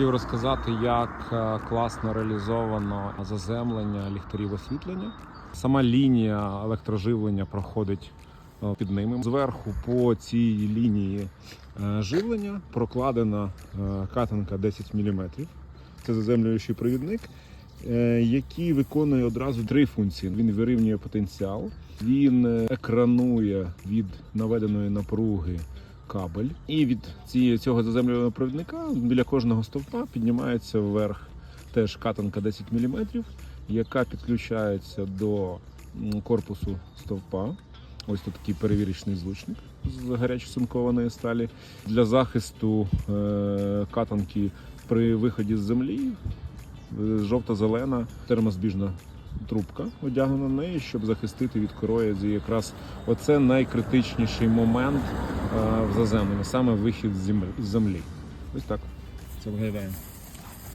хотів розказати, як е, класно реалізовано заземлення ліхтарів освітлення. Сама лінія електроживлення проходить е, під ними. Зверху по цій лінії е, живлення прокладена катанка 10 мм. Це заземлюючий провідник, який виконує одразу три функції. Він вирівнює потенціал, він екранує від наведеної напруги кабель. І від цієї цього заземлюваного провідника біля кожного стовпа піднімається вверх теж катанка 10 мм, яка підключається до корпусу стовпа. Ось тут такий перевірочний злучник з гарячо-цинкованої сталі. Для захисту е, катанки при виході з землі е, жовто-зелена термозбіжна трубка одягнена на неї, щоб захистити від корозії. Якраз оце найкритичніший момент е, в заземленні, саме вихід з землі. Ось так це виглядає.